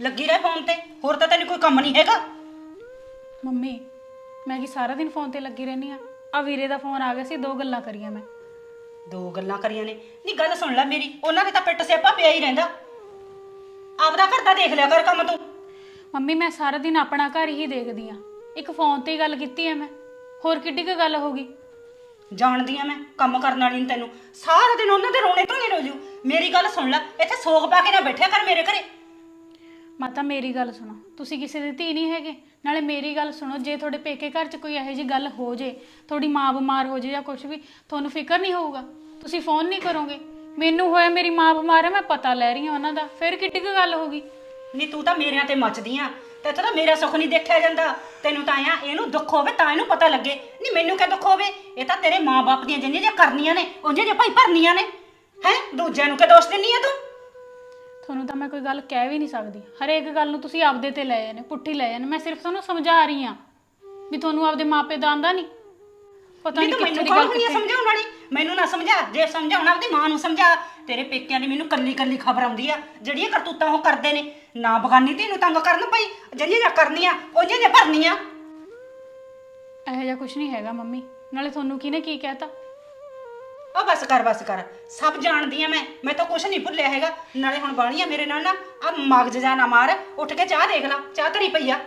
ਲੱਗੀ ਰਹਿ ਫੋਨ ਤੇ? ਹੋਰ ਤਾਂ ਤੈਨੂੰ ਕੋਈ ਕੰਮ ਨਹੀਂ ਹੈਗਾ? ਮੰਮੀ ਮੈਂ ਕੀ ਸਾਰਾ ਦਿਨ ਫੋਨ ਤੇ ਲੱਗੀ ਰਹਿੰਦੀ ਆ ਆ ਵੀਰੇ ਦਾ ਫੋਨ ਆ ਗਿਆ ਸੀ ਦੋ ਗੱਲਾਂ ਕਰੀਆਂ ਮੈਂ। ਦੋ ਗੱਲਾਂ ਕਰੀਆਂ ਨੇ? ਨਹੀਂ ਗੱਲ ਸੁਣ ਲੈ ਮੇਰੀ ਉਹਨਾਂ ਦੇ ਤਾਂ ਪਿੱਟ ਸਿਆਪਾ ਪਿਆ ਹੀ ਰਹਿੰਦਾ। ਆਪਦਾ ਘਰ ਦਾ ਦੇਖ ਲਿਆ ਕਰ ਕੰਮ ਤੂੰ। ਮੰਮੀ ਮੈਂ ਸਾਰਾ ਦਿਨ ਆਪਣਾ ਘਰ ਹੀ ਦੇਖਦੀ ਆ ਇੱਕ ਫੋਨ ਤੇ ਹੀ ਗੱਲ ਕੀਤੀ ਐ ਮੈਂ। ਹੋਰ ਕਿੱਡੀ ਕੁ ਗੱਲ ਹੋ ਗਈ? ਜਾਣਦੀ ਆ ਮੈਂ ਕੰਮ ਕਰਨ ਵਾਲੀ ਨੂੰ ਤੈਨੂੰ। ਸਾਰਾ ਦਿਨ ਉਹਨਾਂ ਦੇ ਰੋਣੇ ਤੋਂ ਹੀ ਰੋਜੂ। ਮੇਰੀ ਗੱਲ ਸੁਣ ਲੈ ਇੱਥੇ ਸੋਗ ਪਾ ਕੇ ਨਾ ਬੈਠਿਆ ਕਰ ਮੇਰੇ ਘਰੇ। ਮਾਤਾ, ਮੇਰੀ ਗੱਲ ਸੁਣੋ। ਤੁਸੀਂ ਕਿਸੇ ਦੀ ਧੀ ਨਹੀਂ ਹੈਗੇ। ਨਾਲੇ ਮੇਰੀ ਗੱਲ ਸੁਣੋ, ਜੇ ਤੁਹਾਡੇ ਪੇਕੇ ਘਰ 'ਚ ਕੋਈ ਇਹੋ ਜਿਹੀ ਗੱਲ ਹੋ ਜੇ, ਤੁਹਾਡੀ ਮਾਂ ਬਿਮਾਰ ਹੋ ਜੇ ਜਾਂ ਕੁਝ ਵੀ, ਤੁਹਾਨੂੰ ਫਿਕਰ ਨਹੀਂ ਹੋਊਗਾ? ਤੁਸੀਂ ਫੋਨ ਨਹੀਂ ਕਰੋਗੇ? ਮੈਨੂੰ ਹੋਇਆ ਮੇਰੀ ਮਾਂ ਬਿਮਾਰ ਹੈ, ਮੈਂ ਪਤਾ ਲੈ ਰਹੀ ਹਾਂ ਉਹਨਾਂ ਦਾ। ਫਿਰ ਕਿੱਡੀ ਕੁ ਗੱਲ ਹੋਗੀ ਨਹੀਂ ਤੂੰ ਤਾਂ ਮੇਰਿਆਂ ਤੇ ਮੱਚਦੀ ਆ। ਤੇ ਤਾਂ ਮੇਰਾ ਸੁੱਖ ਨਹੀਂ ਦੇਖਿਆ ਜਾਂਦਾ। ਤੈਨੂੰ ਤਾਂ ਆ ਇਹਨੂੰ ਦੁੱਖ ਹੋਵੇ ਤਾਂ ਇਹਨੂੰ ਪਤਾ ਲੱਗੇ। ਨਹੀਂ ਮੈਨੂੰ ਕਿਆ ਦੁੱਖ ਹੋਵੇ? ਇਹ ਤਾਂ ਤੇਰੇ ਮਾਂ-ਬਾਪ ਦੀਆਂ ਜਿੰਨੀਆਂ ਜੇ ਕਰਨੀਆਂ ਨੇ ਉਹਨੇ ਜੇ ਭਾਈ ਭਰਨੀਆਂ ਨੇ। ਹੈ? ਦੂਜਿਆਂ ਨੂੰ ਕਿ ਦੋਸ਼ ਦਿੰਨੀ ਆ ਤੂੰ? ਤਾਂ ਮੈਂ ਕੋਈ ਗੱਲ ਕਹਿ ਵੀ ਨਹੀਂ ਸਕਦੀ। ਹਰੇਕ ਗੱਲ ਨੂੰ ਤੁਸੀਂ ਆਪਦੇ ਤੇ ਲੈ ਜਾਂਦੇ ਪੁੱਠੀ ਲੈ ਜਾਂਦੇ। ਮੈਂ ਸਿਰਫ ਤੁਹਾਨੂੰ ਸਮਝਾ ਰਹੀ ਹਾਂ ਵੀ ਤੁਹਾਨੂੰ ਆਪਦੇ ਮਾਪੇ ਦਾ ਆਂਦਾ ਨਹੀਂ। ਪਤਾ ਨਹੀਂ ਨਹੀਂ ਤੂੰ ਕਿੱਥੇ ਮੈਨੂੰ ਦੀ ਕੌਣ ਗੱਲ ਹੁੰਦੀ ਆ ਕਿੱਥੇ। ਸਮਝਾਉਣ ਵਾਲੀ? ਮੈਨੂੰ ਨਾ ਸਮਝਾ। ਜੇ ਸਮਝਾਉਣਾ ਆਪਣੀ ਮਾਂ ਨੂੰ ਸਮਝਾ। ਤੇਰੇ ਪੇਕਿਆਂ ਦੀ ਮੈਨੂੰ ਕੱਲੀ ਕੱਲੀ ਖਬਰ ਆਉਂਦੀ ਆ। ਜਿਹੜੀਆਂ ਕਰਤੂਤਾਂ ਉਹ ਕਰਦੇ ਨੇ। ਨਾ ਬਗਾਨੀ ਧੀ ਨੂੰ ਤੰਗ ਕਰਨ ਪਈ ਜਿਹੜੀਆਂ ਜਾਂ ਕਰਨੀਆਂ ਉਹ ਜਿਹੜੀਆਂ ਭਰਨੀਆਂ। ਇਹੋ ਜਿਹਾ ਕੁਝ ਨਹੀਂ ਹੈਗਾ ਮੰਮੀ। ਨਾਲੇ ਤੁਹਾਨੂੰ ਕਿਹਨੇ ਕੀ ਕਹਿਤਾ? ਬਸ ਕਰ ਬਸ ਕਰ। ਸਭ ਜਾਣਦੀ ਆ ਮੈਂ। ਮੈਂ ਤਾਂ ਕੁਝ ਨਹੀਂ ਭੁੱਲਿਆ ਹੈਗਾ। ਨਾਲੇ ਹੁਣ ਬਾਲੀਆਂ ਮੇਰੇ ਨਾਲ ਨਾ। ਆ ਮਗਜ ਜਾ ਨਾ ਮਾਰ। ਉੱਠ ਕੇ ਚਾਹ ਦੇਖ ਲੈ। ਚਾਹ ਧਰੀ ਪਈ ਆ।